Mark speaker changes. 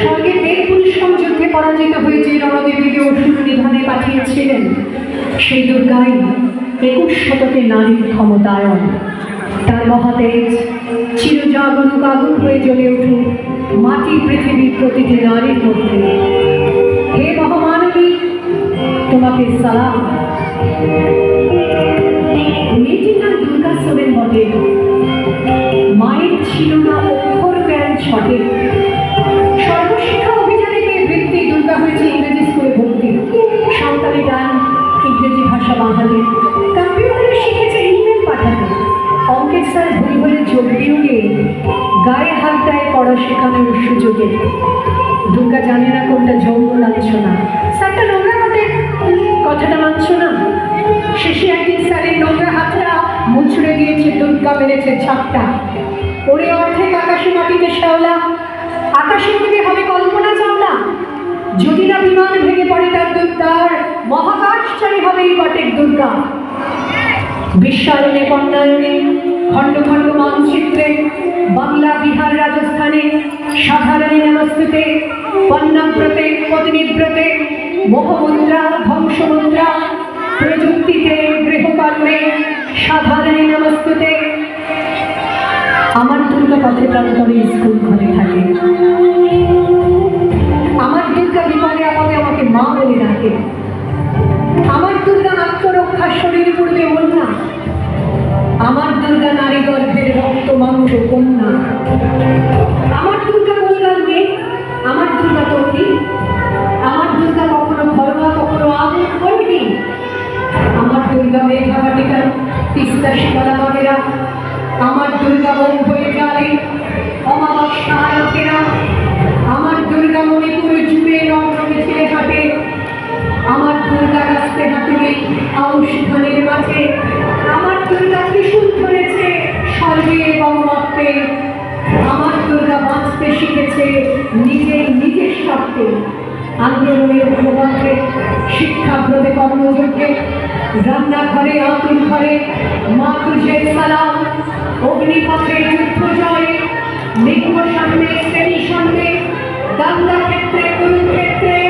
Speaker 1: স্বর্গের দেব পুরুষম যুদ্ধে পরাজিত হয়ে যে রণদেবীকে অসুর নিধানে পাঠিয়েছিলেন। সেই দুর্গাই একুশ শতকে নারীর ক্ষমতায়ন। তার মহাতেজ চিরজাগরুক আগুন হয়ে জ্বলে উঠুক মাটি পৃথিবীর প্রতিটি নারীর মধ্যে। হে মহামানবী, তোমাকে সালাম। মেয়েটির নাম দুর্গা সোরেন বটে মায়ের ছিল না অক্ষর জ্ঞান ছটে। সর্বশিক্ষা অভিযানে গিয়ে বৃত্তি দুর্গা হয়েছে ইংরেজি স্কুলে ভর্তি, সাঁওতালি গান ইংরেজি কম্পিউটারে শিখেছে ইমেল পাঠাতে। অঙ্কের স্যার ভুল হলে যোগ বিয়োগে গায়ে হাত দেয় পড়া শেখানোর সুযোগে। দুর্গা জানে না কোনটা যৌন লাঞ্ছনা। স্যারটা নোংরা হাতে কথাটা মানছ না? শেষে একদিন স্যারের নোংরা হাতটা মুচড়ে দিয়েছে, দুর্গা মেরেছে ছাপটা। ওরে অর্ধেক আকাশে মাটিতে শ্যাওলা। আকাশের দিকে হবে কল্পনা চাওলা। যদি না বিমান ভেঙে পড়ে তার দুর্গার মহাকাশচারী হবে এই বটের দুর্গা বিশ্বায়নে কন্যায়নে খণ্ড খণ্ড মানচিত্রে, বাংলা, বিহার, রাজস্থানে, সাধারণী নমস্তুতে পণ্যব্রতে পত্নীব্রতে মোহমুদ্রা, ধ্বংসমুদ্রা, প্রযুক্তিতে, গৃহকর্মে, সাধারণী নমস্তুতে। আমার দুর্গা পথে প্রান্তরে স্কুল ঘরে থাকে। আমার দুর্গা বিপদে আমাকে মা বলে আমার দুর্গা আত্মরক্ষা শরীর পড়বে না আমার দুর্গা নারী গর্ভের রক্ত মাংস কন্যা। আমার দুর্গা কল্যাণ আমার দুর্গা তৈরি আমার দুর্গা কখনো ঘরোয়া, কখনো আগুন করবি আমার দুর্গা মেঘা বাটিকা তিস্তা শিকলা বাগেরা, আমার দুর্গা মন হয়ে হাঁটুরে আউশ মাঝে আমার দুর্গা ত্রিশূল ধরেছে স্বর্গে এবং আমার দুর্গা বাঁচতে শিখেছে নিজের নিজের স্বার্থে। আন্দোলনের প্রভাবে শিক্ষাব্রতে কর্মযজ্ঞে, রান্নাঘরে আতুর ঘরে, মা তুঝে সালাম অগ্নিপথে যুদ্ধ জয়ে নিম্ন সামনে, শ্রেণি সামনে, দাঙ্গা ক্ষেত্রে, কুরুক্ষেত্রে